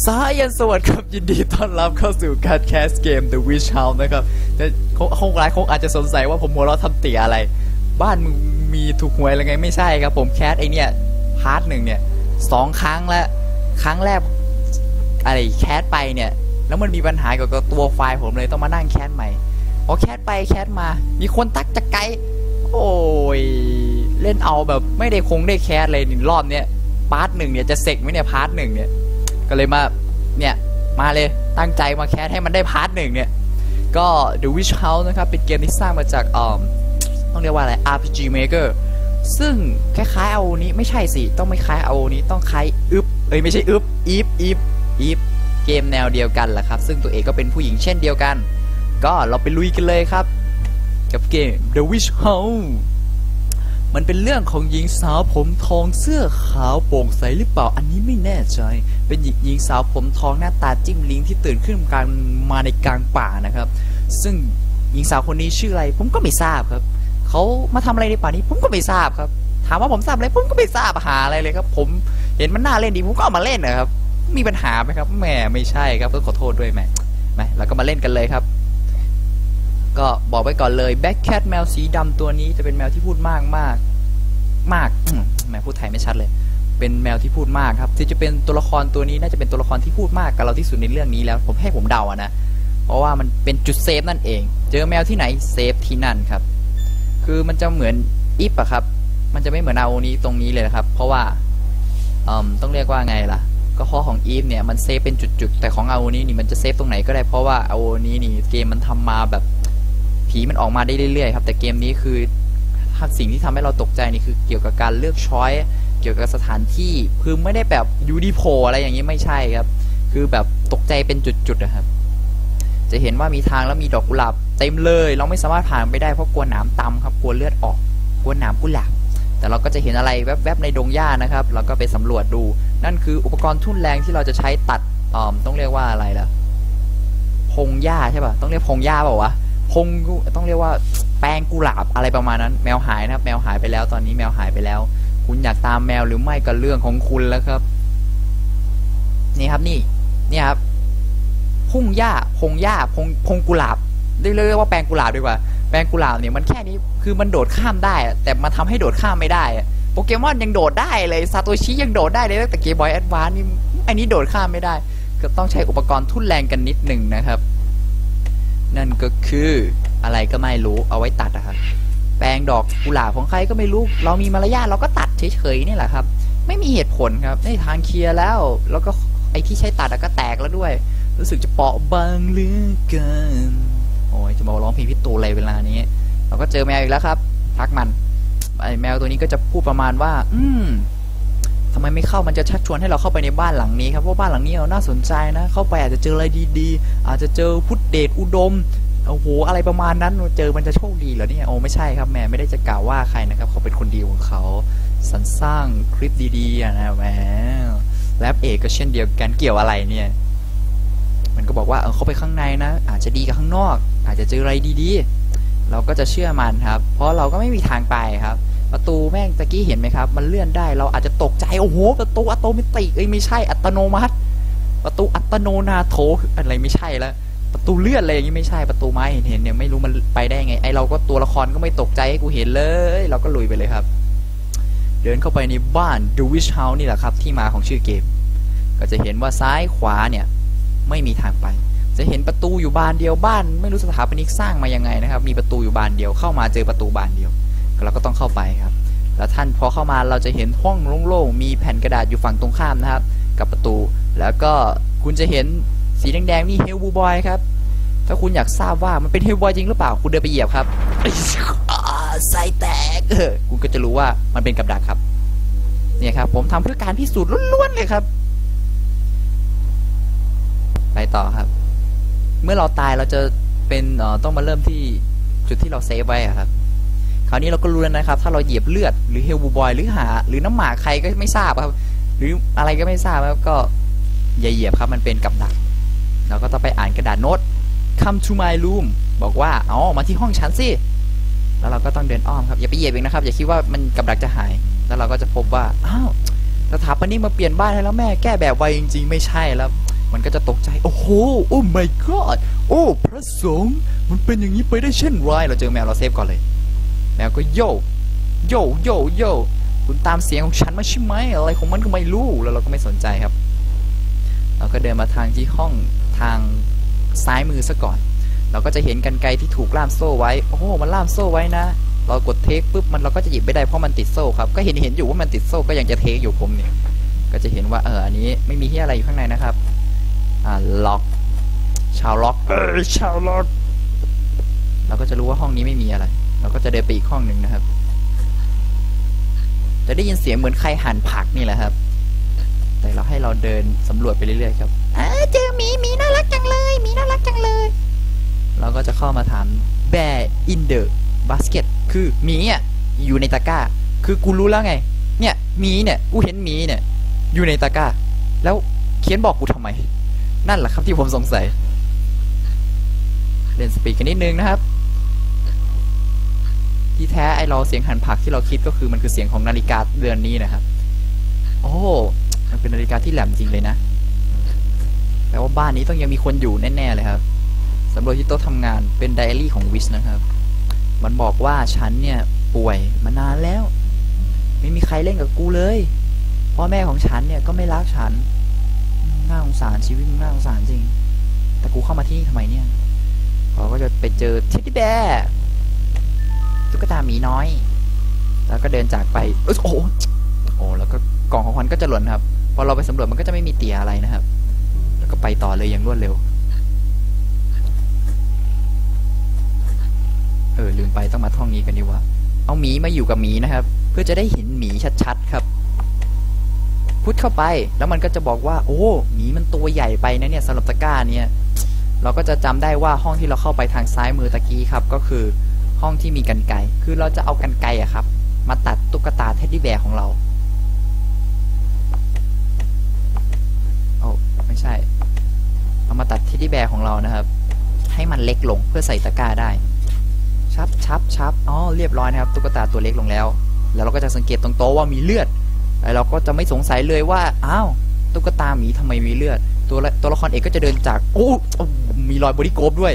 สายันสวัสดีครับ ยินดีต้อนรับเข้าสู่การแคสเกม The Witch House นะครับแต่คงหลายคงอาจจะสงสัยว่าผมหัวเราะทำเตี๋ยอะไร บ้านมึงมีถูกหวยอะไรไงไม่ใช่ครับผมแคสไอเนี่ยพาร์ทหนึ่งเนี่ยสองครั้งแล้วครั้งแรกอะไรแคสไปเนี่ย แล้วมันมีปัญหาเกี่ยวกับตัวไฟล์ผมเลยต้องมานั่งแคสใหม่พอแคสไปแคสมา มีคนตักจะไกลโอ้ยเล่นเอาแบบไม่ได้คงได้แคสเลยนี่รอบเนี้ยพาร์ทหนึ่งเนี่ยจะเสร็จไหมเนี่ยพาร์ทหนึ่งเนี่ย ก็เลยมาเนี่ยมาเลยตั้งใจมาแคสให้มันได้พาร์ทหนึ่งเนี่ย ก็ The Witch House นะครับ เป็นเกมที่สร้างมาจากอ่อต้องเรียกว่าอะไร RPG Maker ซึ่งคล้ายๆเอานี้ไม่ใช่สิ ต้องไม่คล้ายเอานี้ต้องคล้ายอึบเอ้ยไม่ใช่อึบอีฟอีฟอีฟเกมแนวเดียวกันแหละครับ ซึ่งตัวเอกก็เป็นผู้หญิงเช่นเดียวกัน ก็เราไปลุยกันเลยครับ กับเกม The Witch House มันเป็นเรื่องของหญิงสาวผมทองเสื้อขาวโปร่งใสหรือเปล่า อันนี้ไม่แน่ใจ เป็นหญิงสาวผมทองหน้าตาจิ้มลิงที่ตื่นขึ้นกลางมาในกลางป่านะครับ ซึ่งหญิงสาวคนนี้ชื่ออะไร ผมก็ไม่ทราบครับเขามาทำอะไรในป่านี้ ผมก็ไม่ทราบครับ ถามว่าผมทราบอะไรผมก็ไม่ทราบหาอะไรเลยครับ ผมเห็นมันน่าเล่นดีผมก็เอามาเล่นนะครับ มีปัญหาไหมครับแหมไม่ใช่ครับต้องขอโทษด้วยแหมแหมเราก็มาเล่นกันเลยครับ ก็บอกไว้ก่อนเลยแบ็คแคทแมวสีดำตัวนี้จะเป็นแมวที่พูดมากมากมากอืมแหมพูดไทยไม่ชัดเลย เป็นแมวที่พูดมากครับ ที่จะเป็นตัวละครตัวนี้น่าจะเป็นตัวละครที่พูดมากกับเราที่สุดในเรื่องนี้แล้ว ผมให้ผมเดาอะนะ เพราะว่ามันเป็นจุดเซฟนั่นเอง เจอแมวที่ไหนเซฟที่นั่นครับ คือมันจะเหมือนอิฟอะครับ มันจะไม่เหมือนเอานี้ตรงนี้เลยนะครับ เพราะว่าต้องเรียกว่าไงล่ะ ก็ข้อของอีฟเนี่ยมันเซฟเป็นจุดๆ แต่ของเอานี้นี่มันจะเซฟตรงไหนก็ได้เพราะว่าเอานี้นี่เกมมันทำมาแบบ ผีมันออกมาได้เรื่อยๆครับ แต่เกมนี้คือสิ่งที่ทำให้เราตกใจนี่คือเกี่ยวกับการเลือกช้อยเกี่ยวกับสถานที่คือไม่ได้แบบยูดีโพอะไรอย่างนี้ไม่ใช่ครับ คือแบบตกใจเป็นจุดๆนะครับ จะเห็นว่ามีทางแล้วมีดอกกุหลาบเต็มเลย เราไม่สามารถผ่านไปได้เพราะกลัวหนามตำครับกลัวเลือดออกกลัวหนามกุหลาบแต่เราก็จะเห็นอะไรแวบๆในดงหญ้านะครับเราก็ไปสำรวจดู นั่นคืออุปกรณ์ทุ่นแรงที่เราจะใช้ตัดออต้องเรียกว่าอะไรล่ะพงหญ้าใช่ป่ะต้องเรียกพงหญ้าเปล่าวะ พงต้องเรียกว่าแป้งกุหลาบอะไรประมาณนั้น แมวหายนะครับ แมวหายไปแล้วตอนนี้แมวหายไปแล้ว คุณอยากตามแมวหรือไม่ก็เรื่องของคุณแล้วครับ นี่ครับนี่นี่ครับพุ่งหญ้าพงหญ้าพงพงกุหลาบเรียกเรียกว่าแปลงกุหลาบดีกว่าแปลงกุหลาบเนี่ยมันแค่นี้คือมันโดดข้ามได้ แต่มันทำให้โดดข้ามไม่ได้โปเกมอนยังโดดได้เลยซาโตชิยังโดดได้เลยตั้งแต่เกมบอยแอดวานนี่อันนี้โดดข้ามไม่ได้ก็ต้องใช้อุปกรณ์ทุ่นแรงกันนิดหนึ่งนะครับ นั่นก็คืออะไรก็ไม่รู้เอาไว้ตัดอะครับแปลงดอกกุหลาบของใครก็ไม่รู้ เรามีมารยาทเราก็ตัดเฉยๆนี่แหละครับ ไม่มีเหตุผลครับในทางเคลียร์แล้ว แล้วก็ไอ้ที่ใช้ตัดก็แตกแล้วด้วย รู้สึกจะเปราะบางเหลือเกินโอ้ยจะมาร้องเพลงพี่ตูอะไรเวลานี้ เราก็เจอแมวอีกแล้วครับ ทักมันไอ้แมวตัวนี้ก็จะพูดประมาณว่า อืม ทำไมไม่เข้ามันจะชักชวนให้เราเข้าไปในบ้านหลังนี้ครับเพราะบ้านหลังนี้เราน่าสนใจนะ เข้าไปอาจจะเจออะไรดีๆ อาจจะเจอพุทธเดชอุดมโอ้โหอะไรประมาณนั้นเจอมันจะโชคดีเหรอเนี่ยโอ้ไม่ใช่ครับแม่ไม่ได้จะกล่าวว่าใครนะครับเขาเป็นคนดีของเขาสรรสร้างคลิปดีๆนะแหมแลบเอกก็เช่นเดียวกันเกี่ยวอะไรเนี่ย มันก็บอกว่าเออเขาไปข้างในนะ อาจจะดีกับข้างนอก อาจจะเจออะไรดีๆ เราก็จะเชื่อมันครับ เพราะเราก็ไม่มีทางไปครับ ประตูแม่งตะกี้เห็นไหมครับ มันเลื่อนได้เราอาจจะตกใจโอ้โหประตูอัตโนมัติเอ้ยไม่ใช่อัตโนมัติ ประตูอัตโนนาโถอะไรไม่ใช่แล้วประตูเลื่อนอะไรอย่างนี้ไม่ใช่ประตูไม้เห็นเห็นเนี่ยไม่รู้มันไปได้ไงไอเราก็ตัวละครก็ไม่ตกใจให้กูเห็นเลย เราก็ลุยไปเลยครับ เดินเข้าไปในบ้าน The Witch House นี่แหละครับ ที่มาของชื่อเกม ก็จะเห็นว่าซ้ายขวาเนี่ย ไม่มีทางไป จะเห็นประตูอยู่บานเดียวบ้าน ไม่รู้สถาปนิกสร้างมายังไงนะครับ มีประตูอยู่บานเดียวเข้ามาเจอประตูบานเดียว เราก็ต้องเข้าไปครับ แล้วท่านพอเข้ามาเราจะเห็นห้องโล่งๆมีแผ่นกระดาษอยู่ฝั่งตรงข้ามนะครับ กับประตู แล้วก็คุณจะเห็นสีแดงๆนี่เฮลบูบอยครับถ้าคุณอยากทราบว่ามันเป็นเฮลบอยจริงหรือเปล่า คุณเดินไปเหยียบครับใส่แตกเออคุณก็จะรู้ว่ามันเป็นกับดักครับ เนี่ยครับ ผมทำเพื่อการพิสูจน์ล้วนๆเลยครับ ไปต่อครับ เมื่อเราตายเราจะเป็นต้องมาเริ่มที่จุดที่เราเซฟไว้ครับ ราวนี้เราก็รู้แล้วนะครับ ถ้าเราเหยียบเลือดหรือเฮลบูบอยหรือหา หรือน้ำหมาใครก็ไม่ทราบครับ หรืออะไรก็ไม่ทราบครับก็อย่าเหยียบครับมันเป็นกับดัก เราก็ต้องไปอ่านกระดาษโน้ต come to my room บอกว่าอ๋อมาที่ห้องฉันสิแล้วเราก็ต้องเดินอ้อมครับอย่าไปเหยียบเองนะครับ อย่าคิดว่ามันกับดักจะหาย แล้วเราก็จะพบว่าอ้าวสถาปนิกมาเปลี่ยนบ้านให้แล้วแม่แก้แบบไวจริง ๆ ไม่ใช่แล้ว มันก็จะตกใจ โอ้โห โอ้ my god โอ้ พระสงฆ์มันเป็นอย่างนี้ไปได้เช่นไรเราเจอแมวเราเซฟก่อนเลย แมวก็โยโยโยโยคุณตามเสียงของฉันมาใช่ไหมอะไรของมันก็ไม่รู้แล้วเราก็ไม่สนใจครับ เราก็เดินมาทางที่ห้องทางซ้ายมือซะก่อน เราก็จะเห็นกันไกที่ถูกล่ามโซ่ไว้ โอ้โหมันล่ามโซ่ไว้นะ เรากดเทคปุ๊บมันเราก็จะหยิบไม่ได้เพราะมันติดโซ่ครับ ก็เห็นเห็นอยู่ว่ามันติดโซ่ก็ยังจะเทคอยู่ผมเนี่ย ก็จะเห็นว่าเอออันนี้ไม่มีที่อะไรอยู่ข้างในนะครับ อ่าล็อกชาวล็อกเออชาวล็อกเราก็จะรู้ว่าห้องนี้ไม่มีอะไร เราก็จะเดินไปอีกห้องหนึ่งนะครับ จะได้ยินเสียงเหมือนใครหั่นผักนี่แหละครับ แต่เราให้เราเดินสำรวจไปเรื่อยๆครับอ่าเจอหมีหมีน่ารักจังเลยหมีน่ารักจังเลย เราก็จะเข้ามาถาม bear in the basket คือหมีอะอยู่ในตะกร้า คือกูรู้แล้วไง เนี่ยหมีเนี่ยกูเห็นหมีเนี่ย อยู่ในตะกร้า แล้วเขียนบอกกูทำไม นั่นแหละครับที่ผมสงสัย เล่นสปีดกันนิดนึงนะครับ ที่แท้ไอเราเสียงหันผักที่เราคิดก็คือมันคือเสียงของนาฬิกาเรือนนี้นะครับ โอ้มันเป็นนาฬิกาที่แหลมจริงเลยนะแปลว่าบ้านนี้ต้องยังมีคนอยู่แน่ๆเลยครับสำรวจที่โต๊ะทำงานเป็นไดอารี่ของวิชนะครับ มันบอกว่าฉันเนี่ยป่วยมานานแล้ว ไม่มีใครเล่นกับกูเลยพ่อแม่ของฉันเนี่ยก็ไม่รักฉันน่าสงสารชีวิตน่าสงสารจริง แต่กูเข้ามาที่นี่ทำไมเนี่ยเราก็จะไปเจอเท็ดดี้แบร์ ตุ๊กตาหมีน้อย แล้วก็เดินจากไปเอยโอ้โหโอ้แล้วก็กล่องของขวัญก็จะหล่นครับพอเราไปสำรวจมันก็จะไม่มีเตียอะไรนะครับ แล้วก็ไปต่อเลยอย่างรวดเร็ว เออลืมไปต้องมาท่องนี้กันดีว่า เอาหมีมาอยู่กับหมีนะครับ เพื่อจะได้เห็นหมีชัดๆครับพุดเข้าไปแล้วมันก็จะบอกว่า โอ้หมีมันตัวใหญ่ไปนะเนี่ยสำหรับตะกร้าเนี่ยเราก็จะจำได้ว่าห้องที่เราเข้าไปทางซ้ายมือตะกี้ครับ ก็คือ ห้องที่มีกันไกคือเราจะเอากันไกอะครับ มาตัดตุ๊กตาเท็ดดี้แบร์ของเราโอ้ไม่ใช่ เอามาตัดเท็ดดี้แบร์ของเรานะครับ ให้มันเล็กลงเพื่อใส่ตะกร้าได้ ชับชับชับอ๋อเรียบร้อยนะครับ ตุ๊กตาตัวเล็กลงแล้ว แล้วเราก็จะสังเกตตรงโต๊ะว่ามีเลือดแล้วเราก็จะไม่สงสัยเลยว่าอ้าวตุ๊กตาหมีทำไมมีเลือด ตัวละตัวละครเอกก็จะเดินจากโอ้โอ้มีรอยบอดี้โกรฟด้วย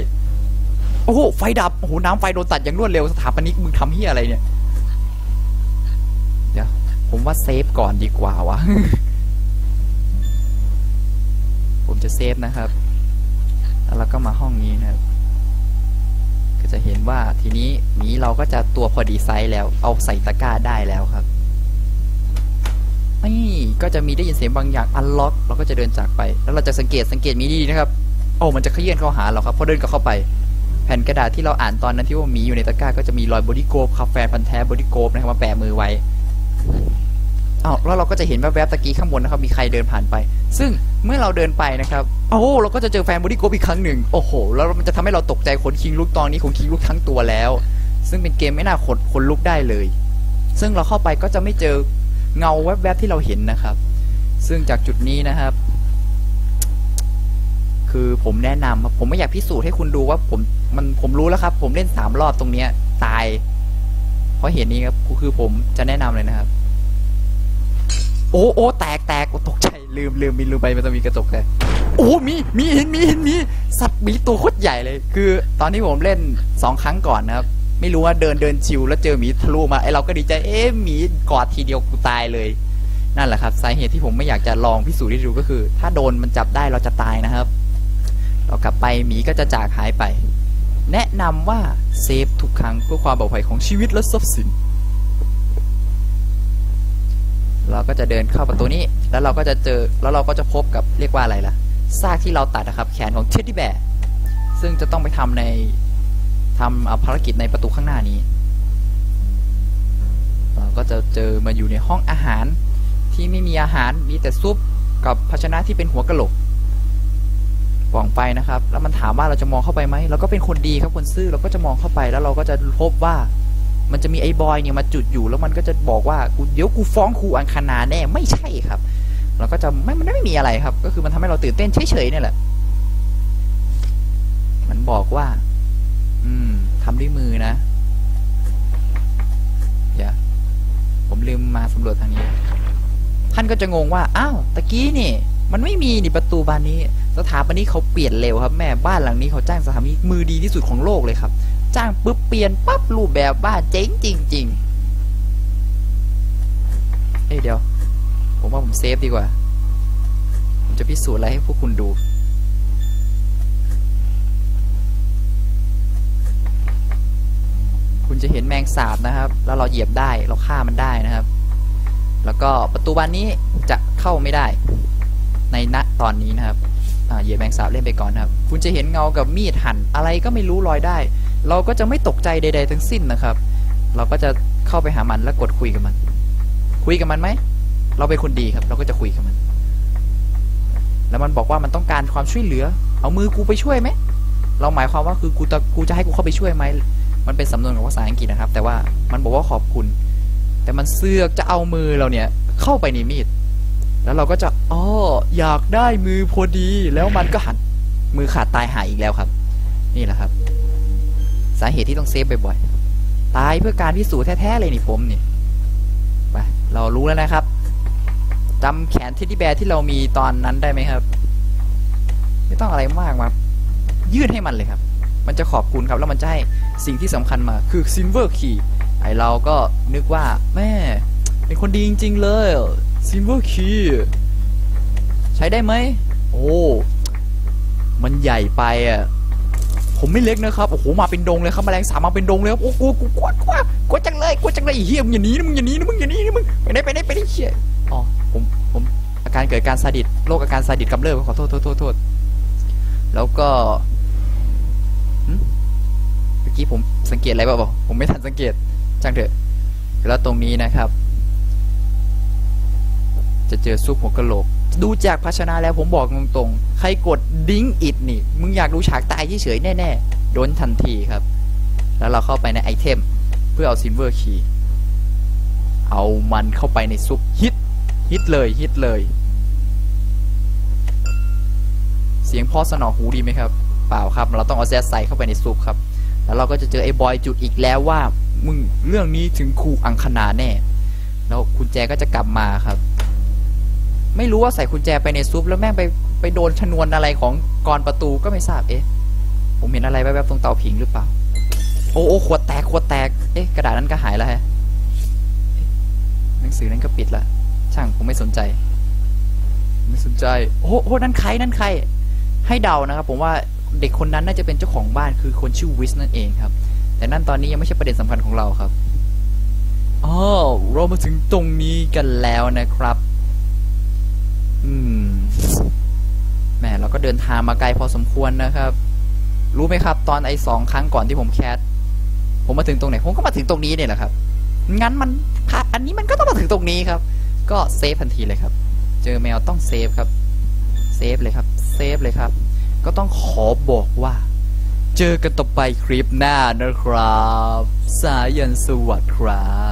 โอ้โหไฟดับโอ้โหน้ำไฟโดนตัดอย่างรวดเร็วสถาปนิกมึงทำเฮียอะไรเนี่ยเดี๋ยวผมว่าเซฟก่อนดีกว่าวะผมจะเซฟนะครับแล้วเราก็มาห้องนี้นะครับก็จะเห็นว่าทีนี้หมีเราก็จะตัวพอดีไซส์แล้ว เอาใส่ตะกร้าได้แล้วครับนี่ก็จะมีได้ยินเสียงบางอย่างอันล็อกเราก็จะเดินจากไป แล้วเราจะสังเกตสังเกตมีดีนะครับโอ้มันจะเคลื่นเข้าหาเราครับพอเดินกับเข้าไป แผ่นกระดาษที่เราอ่านตอนนั้นที่ว่ามีอยู่ในตะกร้าก็จะมีรอยบอดี้โกบครับแฟนพันแท้บอดี้โกบนะครับมาแปะมือไว้อ้าวแล้วเราก็จะเห็นแวบๆตะกี้ข้างบนนะครับมีใครเดินผ่านไป ซึ่งเมื่อเราเดินไปนะครับโอ้เราก็จะเจอแฟนบอดี้โกบอีกครั้งหนึ่งโอ้โหแล้วมันจะทำให้เราตกใจขนคิงลุกตอนนี้ขนคิงลุกทั้งตัวแล้ว ซึ่งเป็นเกมไม่น่าขนขนลุกได้เลย ซึ่งเราเข้าไปก็จะไม่เจอเงาแวบๆที่เราเห็นนะครับ ซึ่งจากจุดนี้นะครับ คือผมแนะนำครับผมไม่อยากพิสูจน์ให้คุณดูว่าผมมันผมรู้แล้วครับ ผมเล่นสามรอบตรงเนี้ย ตาย เพราะเหตุนี้ครับคือผมจะแนะนำเลยนะครับ โอ้โอ้แตกแตกโอ้ตกใจลืมลืมมีลืมไปมันจะมีกระจกเลยโอ้มีมีเห็นมีเห็นมีสัตว์มีตัวโคตรใหญ่เลย คือ ตอนที่ผมเล่นสองครั้งก่อนนะครับไม่รู้ว่าเดินเดินชิวแล้วเจอหมีทะลุมาไอเราก็ดีใจเอ๊ะหมีกอดทีเดียวกูตายเลย นั่นแหละครับสาเหตุที่ผมไม่อยากจะลองพิสูจน์ให้ดูก็คือ ถ้าโดนมันจับได้เราจะตายนะครับ เรากลับไปหมีก็จะจากหายไป แนะนำว่าเซฟทุกครั้งเพื่อความปลอดภัยของชีวิตและทรัพย์สิน เราก็จะเดินเข้าประตูนี้ แล้วเราก็จะเจอ แล้วเราก็จะพบกับเรียกว่าอะไรล่ะ ซากที่เราตัดนะครับ แขนของเท็ดดี้แบร์ซึ่งจะต้องไปทำในทำเอาภารกิจในประตูข้างหน้านี้ เราก็จะเจอมาอยู่ในห้องอาหารที่ไม่มีอาหารมีแต่ซุปกับภาชนะที่เป็นหัวกะโหลก ปล่องไปนะครับ แล้วมันถามว่าเราจะมองเข้าไปไหมเราก็เป็นคนดีครับคนซื่อเราก็จะมองเข้าไปแล้วเราก็จะพบว่า มันจะมีไอ้บอยเนี่ยมาจุดอยู่แล้วมันก็จะบอกว่ากูเดี๋ยวกูฟ้องครูอังคณาแน่ไม่ใช่ครับ เราก็จะไม่มันไม่มีอะไรครับ ก็คือมันทำให้เราตื่นเต้นเฉยๆเนี่ยแหละ มันบอกว่า อืมทำด้วยมือนะอย่าผมลืมมาสำรวจทางนี้ ท่านก็จะงงว่าอ้าวตะกี้นี่ มันไม่มีนี่ประตูบานนี้ สถาปนิกเขาเปลี่ยนเร็วครับ แม่บ้านหลังนี้เขาจ้างสถาปนิกมือดีที่สุดของโลกเลยครับ จ้างปุ๊บเปลี่ยนปั๊บรูปแบบบ้านเจ๋งจริงๆเอ้ยเดี๋ยว ผมว่าผมเซฟดีกว่า ผมจะพิสูจน์อะไรให้พวกคุณดูคุณจะเห็นแมงสาบนะครับ แล้วเราเหยียบได้ เราฆ่ามันได้นะครับ แล้วก็ประตูบานนี้จะเข้าไม่ได้ ในณตอนนี้นะครับเหยียบแมงสาบเล่นไปก่อนนะครับ คุณจะเห็นเงากับมีดหั่นอะไรก็ไม่รู้ลอยได้ เราก็จะไม่ตกใจใด ๆ ทั้งสิ้นนะครับ เราก็จะเข้าไปหามันแล้วกดคุยกับมัน คุยกับมันไหม เราเป็นคนดีครับ เราก็จะคุยกับมัน แล้วมันบอกว่ามันต้องการความช่วยเหลือ เอามือกูไปช่วยไหม เราหมายความว่าคือกูจะกูจะให้กูเข้าไปช่วยไหม มันเป็นสำนวนของภาษาอังกฤษนะครับ แต่ว่ามันบอกว่าขอบคุณ แต่มันเสือกจะเอามือเราเนี่ยเข้าไปในมีด แล้วเราก็จะ อ๋ออยากได้มือพอดีแล้วมันก็หัน มือขาดตายหายอีกแล้วครับ นี่แหละครับ สาเหตุที่ต้องเซฟบ่อยๆ ตายเพื่อการพิสูจน์แท้ๆเลยนี่ผมนี่ไปเรารู้แล้วนะครับจำแขนเท็ดดี้แบร์ที่เรามีตอนนั้นได้ไหมครับ ไม่ต้องอะไรมากมายื่นให้มันเลยครับ มันจะขอบคุณครับแล้วมันจะให้สิ่งที่สำคัญมาคือ Silver Key ไอเราก็นึกว่าแม่ เป็นคนดีจริง ๆ เลย Silver Key ใช้ได้ไหม โอ้ มันใหญ่ไปอะ ผมไม่เล็กนะครับ โอ้โห มาเป็นดงเลยครับแมลงสาบมาเป็นดงเลยครับ โอ้โหกูกลัวกลัวกลัวจังเลยกลัวจังเลยไอ้เฮียมึงอย่าหนีนะมึงอย่าหนีนะมึงอย่าหนีนะมึงไปไหนไปไหนไปไหนเชี่ยอ๋อ ผม ผม อาการเกิดการซาดิสโรคอาการซาดิสกำเริบขอโทษโทษโทษโทษแล้วก็หึเมื่อกี้ผมสังเกตอะไรเปล่าผมไม่ทันสังเกต จังเถอะ แล้วตรงนี้นะครับ จะเจอซุปหัวกะโหลก ดูจากภาชนะแล้วผมบอกตรงๆ ใครกดดิ้งอิดนี่ มึงอยากดูฉากตายเฉยๆแน่ๆ โดนทันทีครับ แล้วเราเข้าไปในไอเทม เพื่อเอาซิลเวอร์คีย์เอามันเข้าไปในซุปฮิตฮิตเลยฮิตเลย เสียงพ่อสนอหูดีไหมครับ เปล่าครับ เราต้องเอาแซดใส่เข้าไปในซุปครับ แล้วเราก็จะเจอไอ้บอยจุดอีกแล้วว่า มึงเรื่องนี้ถึงครูอังคณาแน่ แล้วคุณแจก็จะกลับมาครับ ไม่รู้ว่าใส่กุญแจไปในซุปแล้วแม่งไปไปโดนชนวนอะไรของกรประตูก็ไม่ทราบเอ๊ะผมเห็นอะไรแวบๆตรงเตาผิงหรือเปล่า โอ้โอ้ขวดแตกขวดแตกเอ๊ะกระดาษนั้นก็หายแล้วฮะหนังสือนั้นก็ปิดละช่างผมไม่สนใจ ไม่สนใจ โอ้โหนั่นใครนั่นใคร ให้เดานะครับ ผมว่าเด็กคนนั้นน่าจะเป็นเจ้าของบ้านคือคนชื่อวิสนั่นเองครับ แต่นั่นตอนนี้ยังไม่ใช่ประเด็นสำคัญของเราครับอ๋อเรามาถึงตรงนี้กันแล้วนะครับ ก็เดินทางมาไกลพอสมควรนะครับ รู้ไหมครับ ตอนไอ้สองครั้งก่อนที่ผมแคสผมมาถึงตรงไหนผมก็มาถึงตรงนี้เนี่ยแหละครับ งั้นมันพาอันนี้มันก็ต้องมาถึงตรงนี้ครับ ก็เซฟทันทีเลยครับ เจอแมวต้องเซฟครับเซฟเลยครับเซฟเลยครับ ก็ต้องขอบอกว่า เจอกันต่อไปคลิปหน้านะครับ สายันสวัสดิ์ครับ